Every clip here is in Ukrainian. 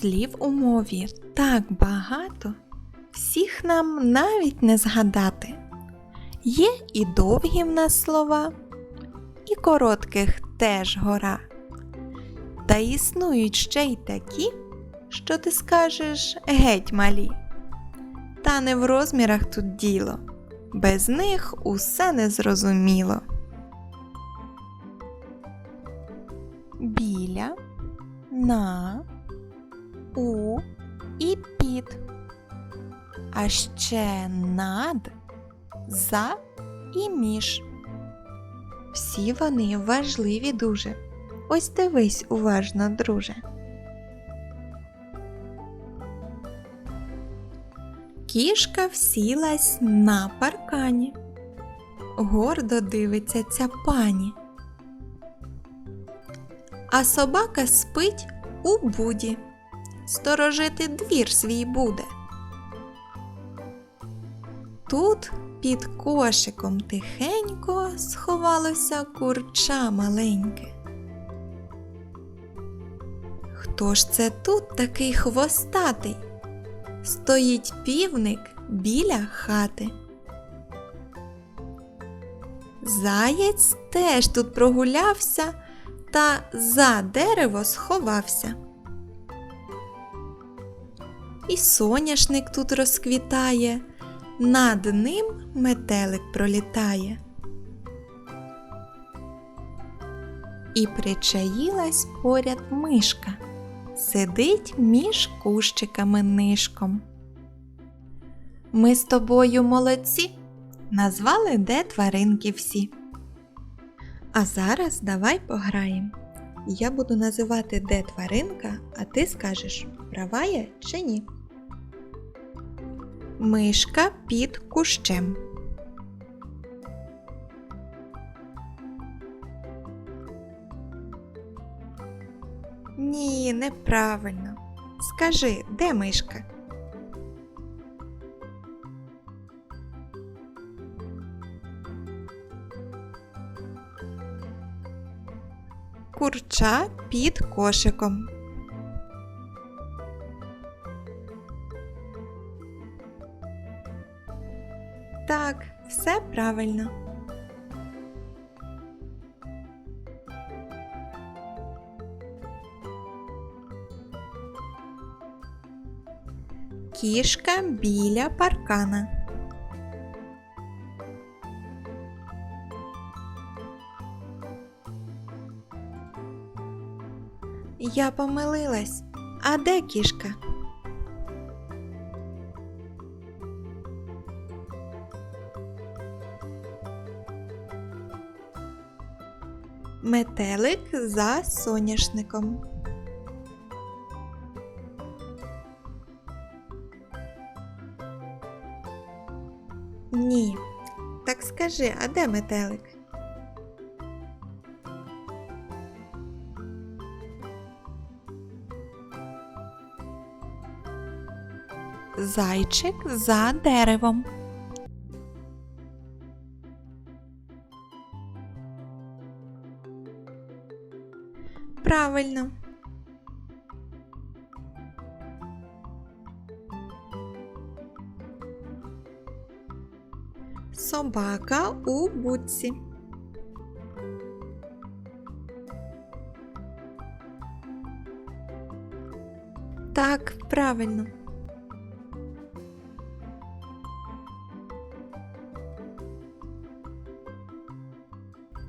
Слів у мові так багато, всіх нам навіть не згадати. Є і довгі в нас слова, і коротких теж гора. Та існують ще й такі, що ти скажеш геть малі. Та не в розмірах тут діло, без них усе незрозуміло. Біля, на, у і під. А ще над, за і між. Всі вони важливі дуже. Ось дивись уважно, друже. Кішка всілась на паркані. Гордо дивиться ця пані. А собака спить у буді. Сторожити двір свій буде. Тут під кошиком тихенько сховалося курча маленьке. Хто ж це тут такий хвостатий? Стоїть півник біля хати. Заєць теж тут прогулявся та за дерево сховався. І соняшник тут розквітає, над ним метелик пролітає. І причаїлась поряд мишка, сидить між кущиками нишком. Ми з тобою молодці, назвали де тваринки всі. А зараз давай пограємо. Я буду називати де тваринка, а ти скажеш, права є чи ні. Мишка під кущем. Ні, неправильно. Скажи, де мишка? Курча під кошиком. Так, все правильно. Кішка біля паркана. Я помилилась. А де кішка? Метелик за соняшником. Ні. Так скажи, а де метелик? Зайчик за деревом. Правильно. Собака у будці. Так, правильно.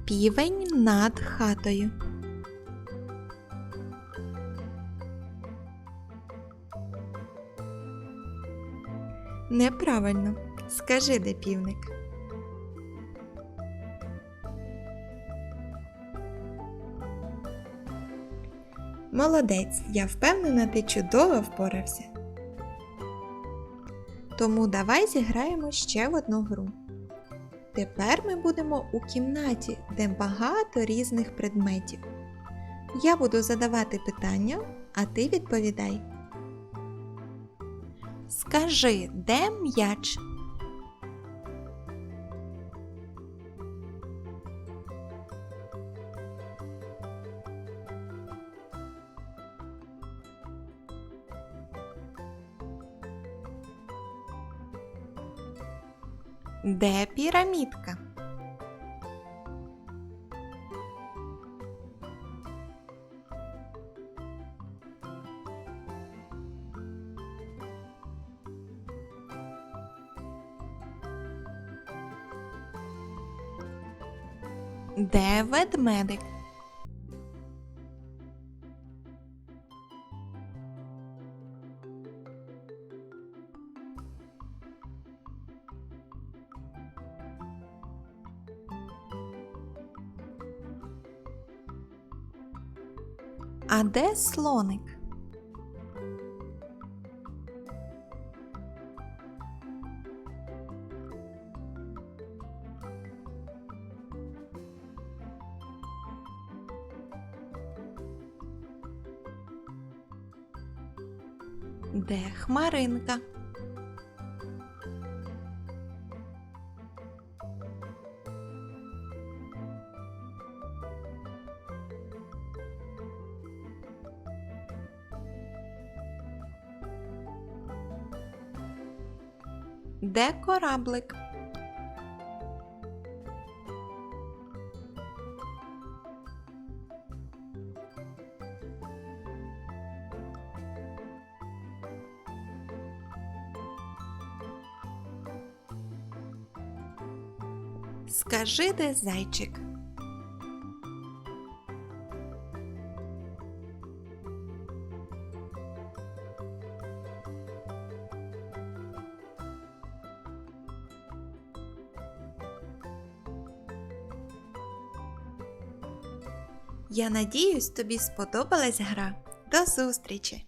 Півень над хатою. Неправильно. Скажи, де півник. Молодець, я впевнена, ти чудово впорався. Тому давай зіграємо ще в одну гру. Тепер ми будемо у кімнаті, де багато різних предметів. Я буду задавати питання, а ти відповідай. Скажи, де м'яч? Де пірамідка? Де ведмедик? А де слоник? Де хмаринка? Де кораблик? Скажи, де зайчик? Я надіюсь, тобі сподобалась гра. До зустрічі!